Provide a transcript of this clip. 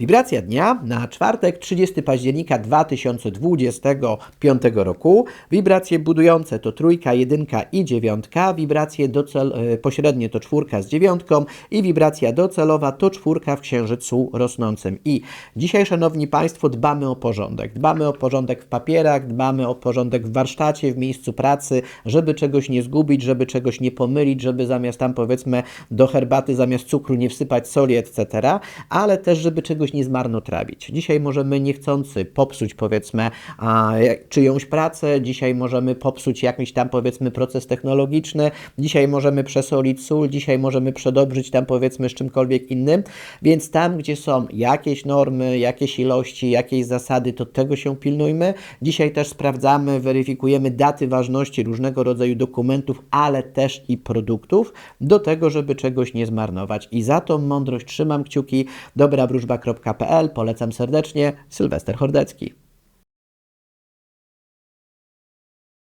Wibracja dnia na czwartek 30 października 2025 roku. Wibracje budujące to trójka, jedynka i dziewiątka. Wibracje docel, e, pośrednie to czwórka z dziewiątką i wibracja docelowa to czwórka w księżycu rosnącym. I dzisiaj, szanowni Państwo, dbamy o porządek. Dbamy o porządek w papierach, dbamy o porządek w warsztacie, w miejscu pracy, żeby czegoś nie zgubić, żeby czegoś nie pomylić, żeby zamiast tam powiedzmy do herbaty zamiast cukru nie wsypać soli, etc., ale też żeby czegoś nie zmarnotrawić. Dzisiaj możemy niechcący popsuć powiedzmy a, czyjąś pracę, dzisiaj możemy popsuć jakiś tam powiedzmy proces technologiczny, dzisiaj możemy przesolić sól, dzisiaj możemy przedobrzyć tam powiedzmy z czymkolwiek innym, więc tam, gdzie są jakieś normy, jakieś ilości, jakieś zasady, to tego się pilnujmy. Dzisiaj też sprawdzamy, weryfikujemy daty ważności różnego rodzaju dokumentów, ale też i produktów, do tego, żeby czegoś nie zmarnować. I za tą mądrość trzymam kciuki. Polecam serdecznie. Sylwester Hordecki.